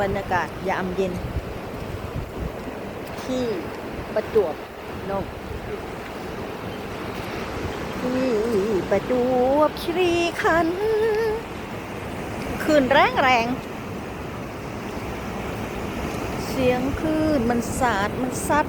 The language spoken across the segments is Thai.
บรรยากาศยามเย็น ที่ประจวบนกที่ประจวบคีรีขันคืนแรงแรง เสียงคลื่นมันสาด มันซัด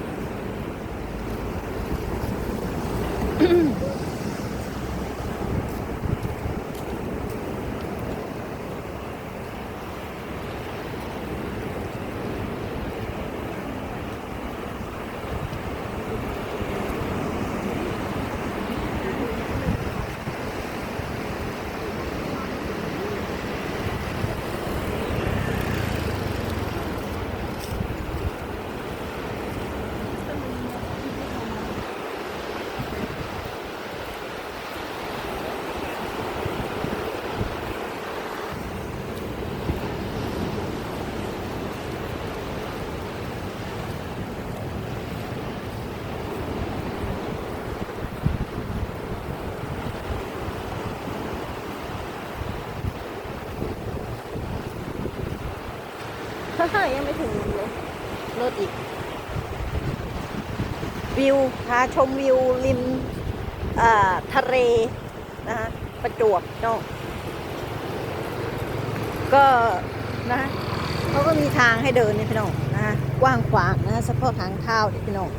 ยังไม่ถึงเลยรถอีก วิวพาชมวิวริมทะเลนะคะประจวบเนาะก็นะเขาก็มีทางให้เดินนี่พี่น้องนะกว้างขวางนะเฉพาะทางเท้านี่พี่น้อง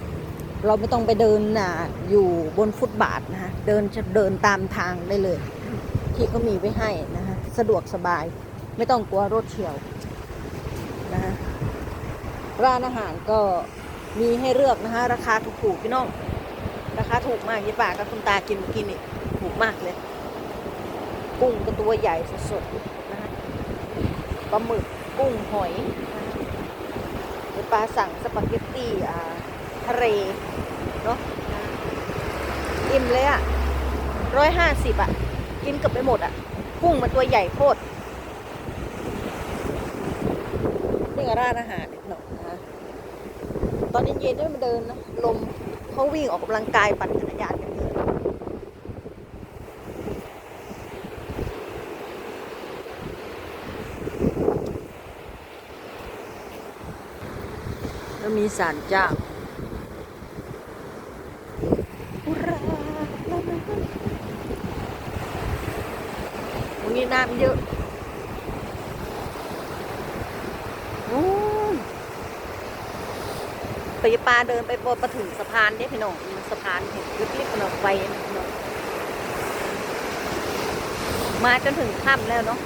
เราไม่ต้องไปเดินน่ะอยู่บนฟุตบาทนะฮะเดินจะเดินตามทางได้เลย ที่เขามีไว้ให้นะฮะสะดวกสบาย ไม่ต้องกลัวรถเฉียว นะฮะร้านอาหารก็มีให้เลือกนะฮะราคาถูกๆพี่น้อง ราคาถูกมากยี่ป่ากับคุณตากินเมื่อกินนี่ถูกมากเลย กุ้งก็ตัวใหญ่สดๆนะฮะปลาหมึกกุ้งหอยยี่ปลาสั่งสปาเกตตี้อ่าทะเลเนาะอิ่มเลยอะร้อยห้าสิบอะกินเกือบไปหมดอะกุ้งมันตัวใหญ่โคตร นี่ก็ร้านอาหารเนาะนะฮะตอนเย็นๆด้วยมาเดินนะลมเขาวิ่งออกกำลังกายปั่นจักรยานกันเยอะแล้วมีศาลเจ้าอุราตรงนี้น้ำเยอะโอ้ไปปลาเดินไปบนมาถึงสะพานเนี่ยพี่น้องสะพานเห็นลิบๆขนมไฟนะพี่น้องมาจนถึงค่ำแล้วเนาะ